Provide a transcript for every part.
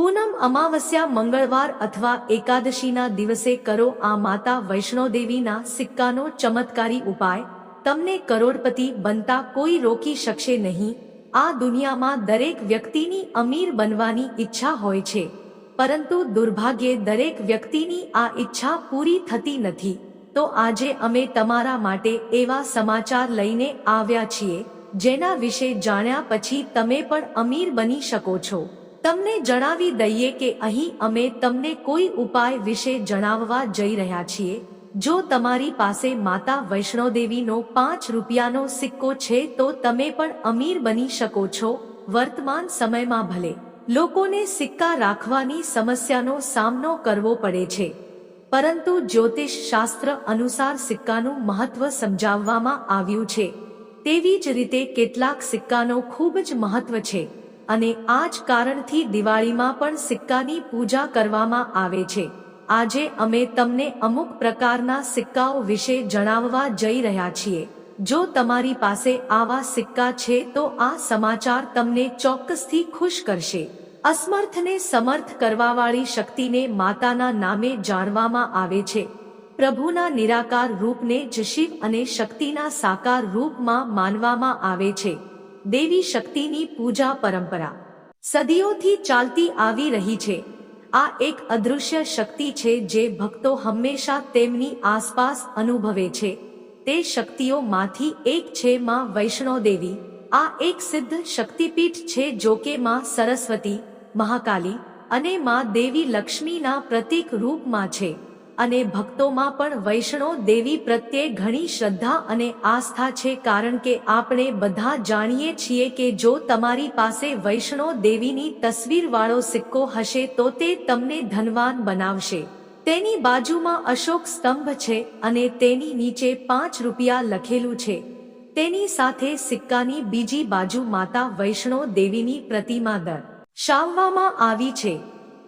પૂનમ અમાવસ્યા મંગળવાર અથવા એકાદશીના દિવસે કરો આ માતા વૈષ્ણોદેવીના સિક્કાનો ચમત્કારી ઉપાય. તમને કરોડપતિ બનતા કોઈ રોકી શકશે નહીં. આ દુનિયામાં દરેક વ્યક્તિની અમીર બનવાની ઈચ્છા હોય છે. પરંતુ દુર્ભાગ્યે દરેક વ્યક્તિની આ ઈચ્છા પૂરી થતી નથી. તો આજે અમે તમારા માટે એવા સમાચાર લઈને આવ્યા છીએ, જેના વિશે જાણ્યા પછી તમે પણ અમીર બની શકો છો. તમને જણાવી દઈએ કે અહીં અમે તમને કોઈ ઉપાય વિશે જણાવવા જઈ રહ્યા છીએ. જો તમારી પાસે માતા વૈષ્ણોદેવીનો પાંચ રૂપિયાનો સિક્કો છે તો તમે પણ અમીર બની શકો છો. વર્તમાન સમયમાં ભલે લોકોને સિક્કા રાખવાની સમસ્યાનો સામનો કરવો પડે છે. પરંતુ જ્યોતિષ શાસ્ત્ર અનુસાર સિક્કાનું મહત્વ સમજાવવામાં આવ્યું છે. તેવી જ રીતે કેટલાક સિક્કાનો ખૂબ જ મહત્વ છે. અને આ જ કારણથી દિવાળીમાં પણ સિક્કાની પૂજા કરવામાં આવે છે. આજે અમે તમને અમુક પ્રકારના સિક્કાઓ વિશે જણાવવા જઈ રહ્યા છીએ. જો તમારી પાસે આવા સિક્કા છે તો આ સમાચાર તમને ચોક્કસથી ખુશ કરશે. અસમર્થને સમર્થ કરવાવાળી શક્તિને માતાના નામે જાણવામાં આવે છે. પ્રભુના નિરાકાર રૂપને જ શિવ અને શક્તિના સાકાર રૂપમાં માનવામાં આવે છે. દેવી શક્તિની પૂજા પરંપરા. સદીઓથી ચાલતી આવી રહી છે. આ એક અદૃશ્ય શક્તિ છે જે ભક્તો હંમેશા તેમની આસપાસ અનુભવે છે. તે શક્તિઓમાંથી એક છે માં વૈષ્ણોદેવી. આ એક સિદ્ધ શક્તિપીઠ છે જો કે માં સરસ્વતી, મહાકાલી અને માં દેવી લક્ષ્મીના પ્રતીક રૂપમાં છે. અને ભક્તોમાં પણ વૈષ્ણો દેવી પ્રત્યે ઘણી શ્રદ્ધા અને આસ્થા છે કારણ કે આપણે બધા જાણીએ છીએ કે જો તમારી પાસે વૈષ્ણો દેવીની તસવીરવાળો સિક્કો હશે તો તે તમને ધનવાન બનાવશે. તેની બાજુમાં અશોક સ્તંભ છે અને તેની નીચે પાંચ રૂપિયા લખેલું છે. તેની સાથે સિક્કાની બીજી બાજુ માતા વૈષ્ણો દેવીની પ્રતિમા દર શાવવામાં આવી છે.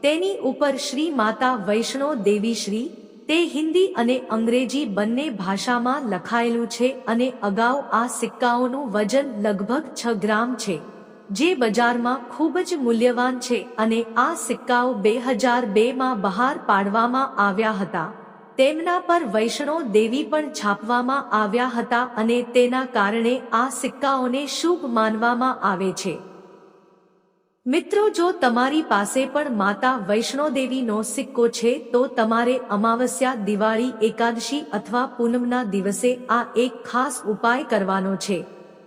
તેની ઉપર શ્રી માતા વૈષ્ણો દેવી શ્રી તે હિન્દી અને અંગ્રેજી બંને ભાષામાં લખાયેલું છે અને અગાઉ આ સિક્કાઓનું વજન લગભગ છ ગ્રામ છે, જે બજારમાં ખૂબ જ મૂલ્યવાન છે અને આ સિક્કાઓ બે હજાર બેમાં બહાર પાડવામાં આવ્યા હતા. તેમના પર વૈષ્ણો દેવી પણ છાપવામાં આવ્યા હતા અને તેના કારણે આ સિક્કાઓને શુભ માનવામાં આવે છે. મિત્રો, જો તમારી પાસે પણ માતા વૈષ્ણોદેવીનો સિક્કો છે, તો તમારે અમાવસ્યા, દિવાળી, એકાદશી અથવા પૂનમના દિવસે આ એક ખાસ ઉપાય કરવાનો છે.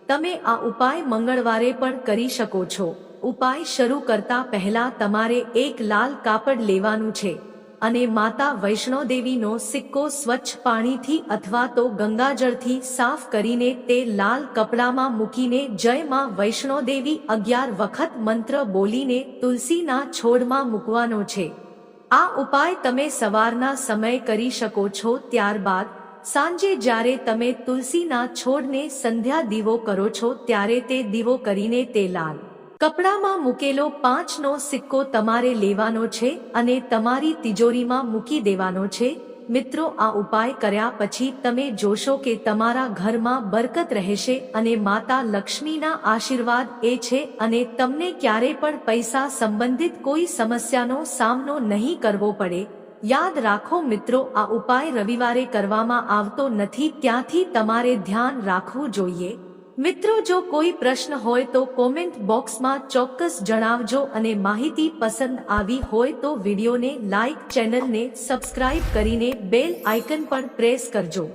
તમે આ ઉપાય મંગળવારે પણ કરી શકો છો. ઉપાય શરૂ કરતા પહેલા તમારે એક લાલ કાપડ લેવાનું છે. અને માતા વૈષ્ણોદેવીનો સિક્કો સ્વચ્છ પાણીથી અથવા તો ગંગાજળથી સાફ કરીને તે લાલ કપડામાં મૂકીને જય માં વૈષ્ણોદેવી અગિયાર વખત મંત્ર બોલીને તુલસીના છોડમાં મૂકવાનો છે. આ ઉપાય તમે સવારના સમય કરી શકો છો, ત્યારબાદ સાંજે જ્યારે તમે તુલસીના છોડને સંધ્યા દીવો કરો છો, ત્યારે તે દીવો કરીને તે લાલ કપડામાં મૂકેલો પાંચનો સિક્કો તમારે લેવાનો છે અને તમારી તિજોરીમાં મૂકી દેવાનો છે. મિત્રો, આ ઉપાય કર્યા પછી તમે જોશો કે તમારા ઘરમાં બરકત રહેશે અને માતા લક્ષ્મીના આશીર્વાદ એ છે અને તમને ક્યારે પણ પૈસા સંબંધિત કોઈ સમસ્યાનો સામનો નહીં કરવો પડે. યાદ રાખો મિત્રો, આ ઉપાય રવિવારે કરવામાં આવતો નથી, ત્યાંથી તમારે ધ્યાન રાખવું જોઈએ. મિત્રો, જો કોઈ પ્રશ્ન હોય તો કોમેન્ટ બોક્સમાં ચોક્કસ જણાવજો અને માહિતી પસંદ આવી હોય તો વિડીયોને લાઇક ચેનલને સબસ્ક્રાઇબ કરીને બેલ આઇકન પણ પ્રેસ કરજો.